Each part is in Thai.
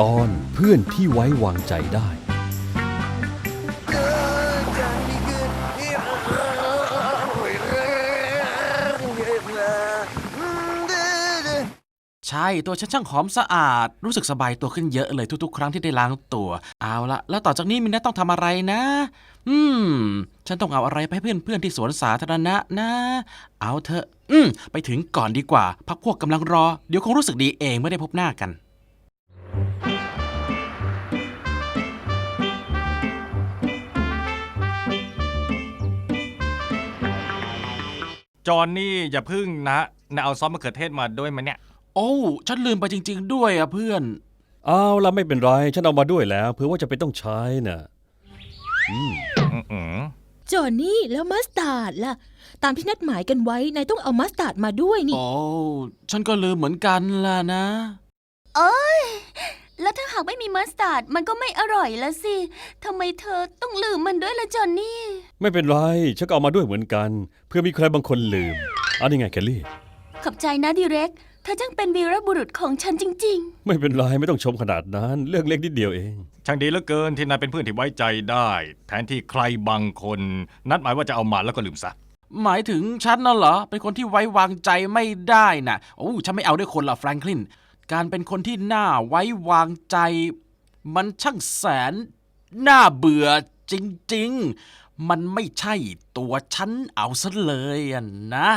ตอนเพื่อนที่ไว้วางใจได้ ใช่ตัวฉันช่างหอมสะอาด รู้สึกสบายตัวขึ้นเยอะเลยทุกๆ ครั้งที่ได้ล้างตัว เอาละแล้วต่อจากนี้มินนะต้องทำอะไรนะ อืม ฉันต้องเอาอะไรไปให้เพื่อนๆที่สวนสาธารณะนะ เอาเถอะ อืม ไปถึงก่อนดีกว่า พักพวกกำลังรอ เดี๋ยวคงรู้สึกดีเองเมื่อได้พบหน้ากัน จอนนี่อย่าพึ่งนะนายเอาซอสมะเขือเทศมาด้วยมั้ยเนี่ย โอ้ฉันลืมไปจริง ๆ ด้วยอะเพื่อน เอาละไม่เป็นไร ฉันเอามาด้วยแล้วเผื่อว่าจะไปต้องใช้น่ะอืมจอห์นนี่แล้วมัสตาร์ดล่ะ ตามที่นัดหมายกันไว้นายต้องเอามัสตาร์ดมาด้วยนี่ โอ้ฉันก็ลืมเหมือนกันล่ะนะ แล้วถ้าหากไม่มีมัสตาร์ดมันก็ไม่อร่อยละสิทำไมเธอต้องลืมมันด้วยละจอนนี่ ไม่เป็นไรฉันก็เอามาด้วยเหมือนกัน เพื่อมีใครบางคนลืมเอันนี้ไงแคลลี่ ขอบใจนะดิเร็ก เธอช่างเป็นวีรบุรุษของฉันจริง ไม่เป็นไรไม่ต้องชมขนาดนั้น เรื่องเล็กนิดเดียวเอง ช่างดีเหลือเกินที่นายเป็นเพื่อนที่ไว้ใจได้ แทนที่ใครบางคน นัดหมายว่าจะเอามาแล้วก็ลืมซะ หมายถึงฉันน่ะเหรอ เป็นคนที่ไว้วางใจไม่ได้น่ะ โอ้ ฉันไม่เอาด้วยคนละแฟรงคลิน การเป็นคนที่น่าไว้วางใจ มันช่างแสน น่าเบื่อจริง ๆ มันไม่ใช่ตัวฉันเอาซะเลยอะนะ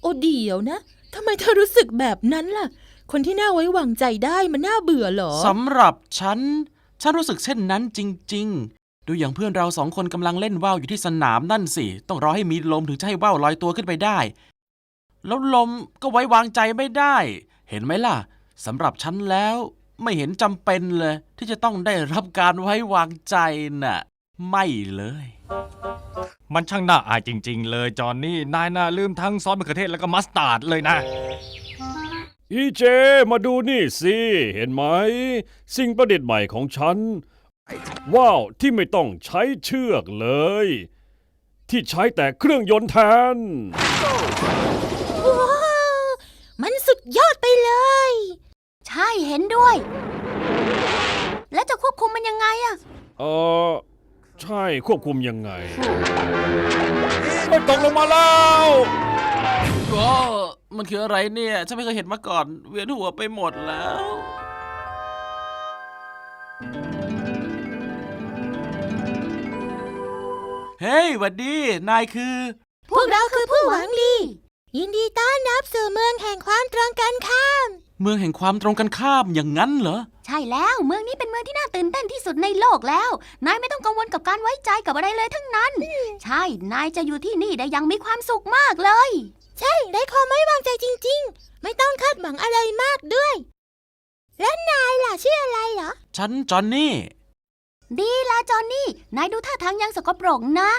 โอ้เดี๋ยวนะทำไมเธอรู้สึกแบบนั้นล่ะ คนที่น่าไว้วางใจได้มันน่าเบื่อเหรอ สำหรับฉัน ฉันรู้สึกเช่นนั้นจริง ๆ ดูอย่างเพื่อนเราสองคนกำลังเล่นว่าวอยู่ที่สนามนั่นสิ ต้องรอให้มีลมถึงจะให้ว่าวลอยตัวขึ้นไปได้ แล้วลมก็ไว้วางใจไม่ได้ เห็นไหมล่ะ สำหรับฉันแล้วไม่เห็นจำเป็นเลย ที่จะต้องได้รับการไว้วางใจน่ะ ไม่เลย มันช่างน่าอายจริง ๆ เลยจอนนี่ นายน่าลืมทั้งซอสมะเขือเทศแล้วก็มัสตาร์ดเลยนะ อีเจ มาดูนี่สิ เห็นไหม สิ่งประดิษฐ์ใหม่ของฉัน ว้าว ที่ไม่ต้องใช้เชือกเลย ที่ใช้แต่เครื่องยนต์แทน ว้าว มันสุดยอดไปเลยๆใช่เห็นด้วย แล้วจะควบคุมมันยังไงอะเออใช่ควบคุมยังไงไม่ตกลงมาแล้ว ก็มันคืออะไรเนี่ย ฉันไม่เคยเห็นมาก่อน เวียนหัวไปหมดแล้ว เฮ้ยหวัดดี นายคือ พวกเราคือผู้หวังดี ยินดีต้อนรับสู่เมืองแห่งความตรงกันข้าม เมืองแห่งความตรงกันข้ามอย่างนั้นเหรอ ใช่แล้วเมืองนี้เป็นเมืองที่น่าตื่นเต้นที่สุดในโลกแล้ว นายไม่ต้องกังวลกับการไว้ใจกับอะไรเลยทั้งนั้น ใช่ นายจะอยู่ที่นี่ได้อย่างมีความสุขมากเลย ใช่ได้ความไว้วางใจจริง ๆ ไม่ต้องคาดหวังอะไรมากด้วย และนายล่ะชื่ออะไรเหรอ ฉันจอนนี่ ดีละจอนนี่ นายดูท่าทางยังสกปรกนะ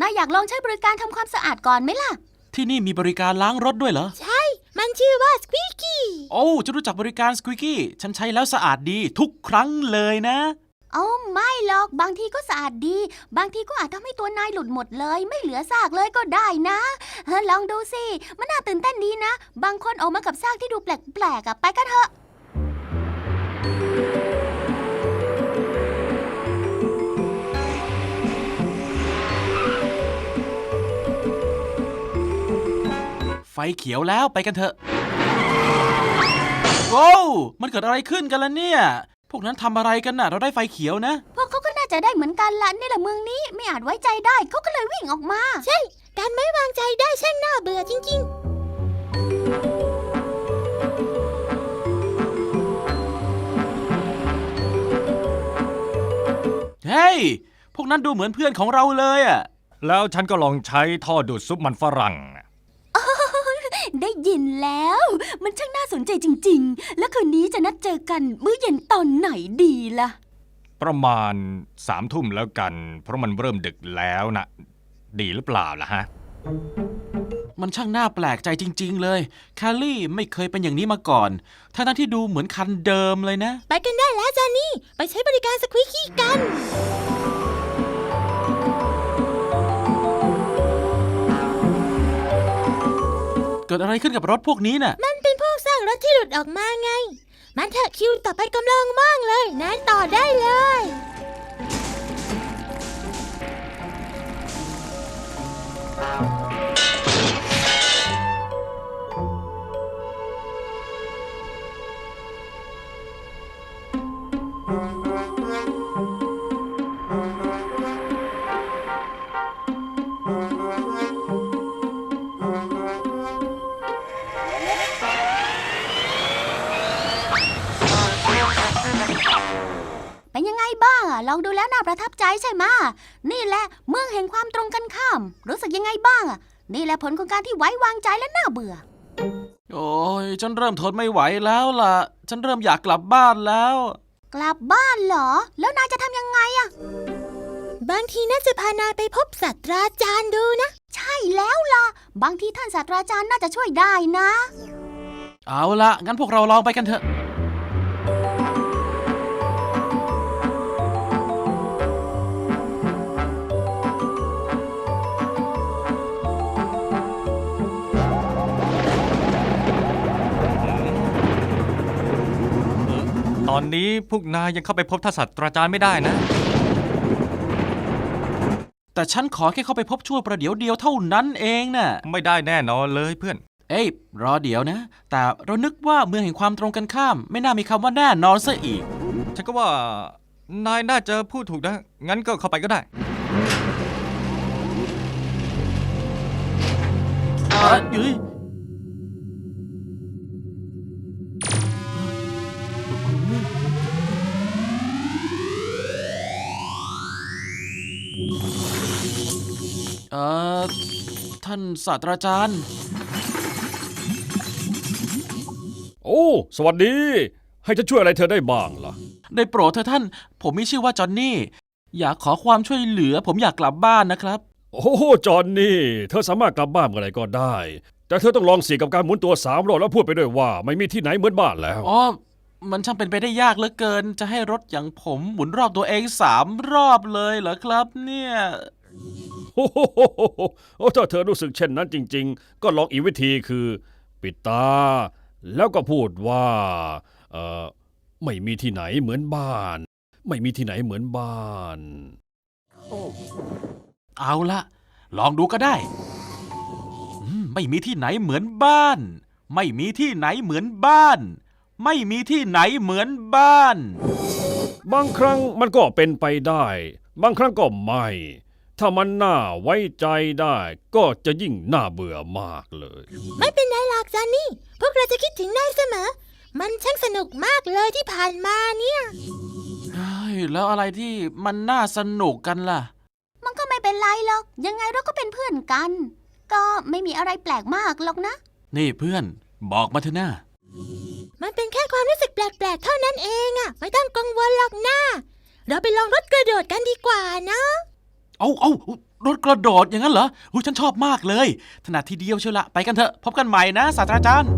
นายอยากลองใช้บริการทำความสะอาดก่อนไหมล่ะ ที่นี่มีบริการล้างรถด้วยเหรอ ใช่ มันชื่อว่าสควิกกี้ โอ้จะรู้จักบริการสควิกกี้ฉันใช้แล้วสะอาดดีทุกครั้งเลยนะเอาไม่หรอก บางทีก็สะอาดดี บางทีก็อาจทำให้ตัวนายหลุดหมดเลย ไม่เหลือซากเลยก็ได้นะเออลองดูสิ มันน่าตื่นเต้นดีนะ บางคนออกมากับซากที่ดูแปลกๆอะไปกันเถอะ ฟเขียวแล้วไปกันเถอะโว้วมันเกิดอะไรขึ้นกันล่ะเนี่ย พวกนั้นทำอะไรกันน่ะ เราได้ไฟเขียวนะ พวกเขาก็น่าจะได้เหมือนกันละนี่แหละเมืองนี้ไม่อาจไว้ใจได้เขาก็เลยวิ่งออกมา ใช่ การไม่วางใจได้ช่างน่าเบื่อจริง เฮ้ย พวกนั้นดูเหมือนเพื่อนของเราเลยอะ แล้วฉันก็ลองใช้ท่อดูดซุปมันฝรั่ง ได้ยินแล้ว มันช่างน่าสนใจจริง ๆ แล้วคืนนี้จะนัดเจอกันมื้อเย็นตอนไหนดีล่ะ ประมาณสามทุ่มแล้วกัน เพราะมันเริ่มดึกแล้วนะ ดีหรือเปล่าล่ะฮะ มันช่างน่าแปลกใจจริง ๆ เลย แคลลี่ไม่เคยเป็นอย่างนี้มาก่อน ทั้งๆที่ดูเหมือนคันเดิมเลยนะๆไปกันได้แล้วจานี่ ไปใช้บริการสควิกกี้กัน ดอะไรขึ้นกับรถพวกนี้น่ะ มันเป็นพวกสร้างรถที่หลุดออกมาไง มันเถอะคิวต่อไปกำลังว่างเลยนายต่อได้เลยเใจใช่ไหมะนี่แหละเมืองแห่งความตรงกันข้าม รู้สึกยังไงบ้างอะนี่แหละผลของการที่ไว้วางใจและน่าเบื่อ โอ้ยฉันเริ่มทนไม่ไหวแล้วล่ะ ฉันเริ่มอยากกลับบ้านแล้ว กลับบ้านเหรอ แล้วนายจะทำยังไงอะบางทีน่าจะพานายไปพบศาสตราจารย์ดูนะ ใช่แล้วล่ะ บางทีท่านศาสตราจารย์น่าจะช่วยได้นะ เอาละงั้นพวกเราลองไปกันเถอะ อนนี้พวกนายยังเข้าไปพบท่านศาสตราจารย์ไม่ได้นะ แต่ฉันขอแค่เข้าไปพบชั่วประเดี๋ยวเดียวเท่านั้นเองน่ะ ไม่ได้แน่นอนเลยเพื่อน เอ้ยรอเดี๋ยวนะ แต่เรานึกว่าเมืองแห่งความตรงกันข้าม ไม่น่ามีคำว่าแน่นอนซะอีก ฉันก็ว่านายน่าจะพูดถูกนะ งั้นก็เข้าไปก็ได้อะยุ้ เอ่อ ท่านศาสตราจารย์ โอ้ สวัสดี ให้จะช่วยอะไรเธอได้บ้างล่ะ ได้โปรดเถอะท่าน ผมมีชื่อว่าจอนนี่ อยากขอความช่วยเหลือ ผมอยากกลับบ้านนะครับ โอ้โหจอนนี่ เธอสามารถกลับบ้านเมื่อไหร่ก็ได้ แต่เธอต้องลองเสี่ยงกับการหมุนตัวสามรอบแล้วพูดไปด้วยว่า ไม่มีที่ไหนเหมือนบ้านแล้ว อ๋อ มันช่างเป็นไปได้ยากเหลือเกิน จะให้รถอย่างผมหมุนรอบตัวเองสามรอบเลยเหรอครับ เนี่ย โอ้โหโอ้ถ้าเธอรู้สึกเช่นนั้นจริง ๆ ก็ลองอีกวิธีคือ ปิดตา แล้วก็พูดว่าเออไม่มีที่ไหนเหมือนบ้าน ไม่มีที่ไหนเหมือนบ้าน เอาละลองดูก็ได้อืมไม่มีที่ไหนเหมือนบ้าน ไม่มีที่ไหนเหมือนบ้าน ไม่มีที่ไหนเหมือนบ้าน บางครั้งมันก็เป็นไปได้ บางครั้งก็ไม่ ถ้ามันน่าไว้ใจได้ ก็จะยิ่งน่าเบื่อมากเลย ไม่เป็นไรหรอกจอนนี่ พวกเราจะคิดถึงนายเสมอ มันช่างสนุกมากเลยที่ผ่านมาเนี่ย เฮ้ยแล้วอะไรที่มันน่าสนุกกันล่ะ มันก็ไม่เป็นไรหรอก ยังไงเราก็เป็นเพื่อนกัน ก็ไม่มีอะไรแปลกมากหรอกนะ นี่เพื่อนบอกมาเถอะนะมันเป็นแค่ความรู้สึกแปลกๆเท่านั้นเองอะไม่ต้องกังวลหรอกนะเราไปลองรถกระโดดกันดีกว่านะ เอาเอารถกระโดดอย่างนั้นเหรอหูฉันชอบมากเลย ถนัดทีเดียวเชียวละไปกันเถอะ พบกันใหม่นะ ศาสตราจารย์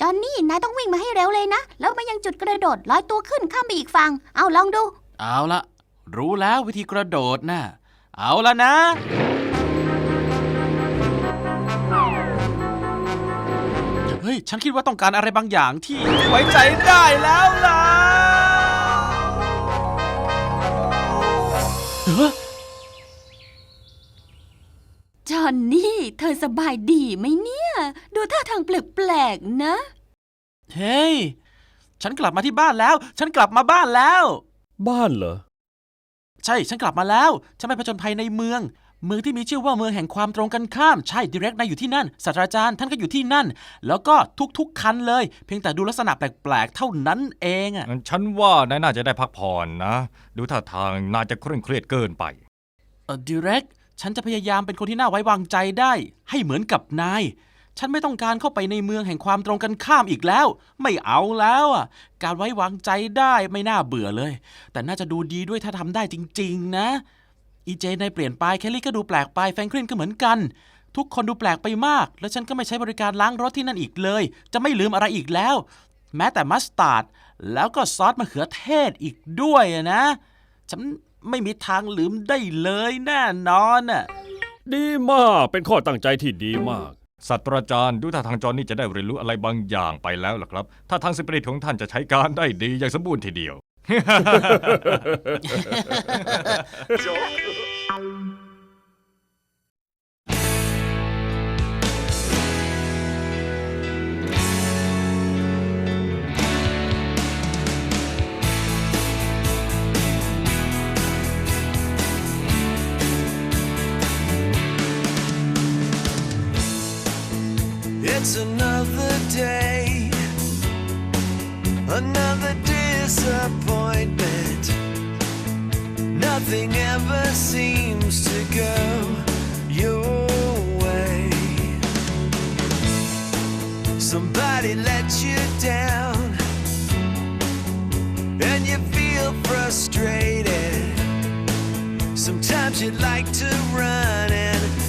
จอนนี่นายต้องวิ่งมาให้เร็วเลยนะ แล้วมายังจุดกระโดดลอยตัวขึ้นข้ามไปอีกฝั่งเอาลองดู เอาละรู้แล้ววิธีกระโดดนะเอาละนะ เฮ้ย ฉันคิดว่าต้องการอะไรบางอย่างที่ไว้ใจได้แล้วล่ะเฮ้อจอนนี่ เธอสบายดีไหมเนี่ย ดูท่าทางแปลกๆนะ เฮ้ย ฉันกลับมาที่บ้านแล้ว ฉันกลับมาบ้านแล้ว บ้านเหรอ ใช่ ฉันกลับมาแล้ว ฉันไปผจญภัยในเมือง เมืองที่มีชื่อว่าเมืองแห่งความตรงกันข้ามใช่ดิเรกนายอยู่ที่นั่นศาสตราจารย์ท่านก็อยู่ที่นั่น แล้วก็ทุกๆคันเลย เพียงแต่ดูลักษณะแปลกๆ เท่านั้นเองอะฉันว่านายน่าจะได้พักผ่อนนะ ดูท่าทางนายจะเคร่งเครียดเกินไปเออดิเรกฉันจะพยายามเป็นคนที่น่าไว้วางใจได้ ให้เหมือนกับนาย ฉันไม่ต้องการเข้าไปในเมืองแห่งความตรงกันข้ามอีกแล้ว ไม่เอาแล้วอะ การไว้วางใจได้ไม่น่าเบื่อเลย แต่น่าจะดูดีด้วยถ้าทำได้จริง ๆ นะ อีเจนายเปลี่ยนไปแคลลี่ก็ดูแปลกไปแฟรงคลินก็เหมือนกัน ทุกคนดูแปลกไปมาก แล้วฉันก็ไม่ใช้บริการล้างรถที่นั่นอีกเลย จะไม่ลืมอะไรอีกแล้ว แม้แต่มัสตาร์ดแล้วก็ซอสมะเขือเทศอีกด้วยนะฉันไม่มีทางลืมได้เลยแน่นอนน่ดีมาก เป็นข้อตั้งใจที่ดีมาก ศาสตราจารย์ดูท่าทางจอนนี่จะได้เรียนรู้อะไรบางอย่างไปแล้วล่ะครับ ถ้าทางสปิริตของท่านจะใช้การได้ดีอย่างสมบูรณ์ทีเดียว It's another day, another disappointment in. Nothing ever seems to go your way. Somebody let you down, and you feel frustrated. Sometimes you'd like to run and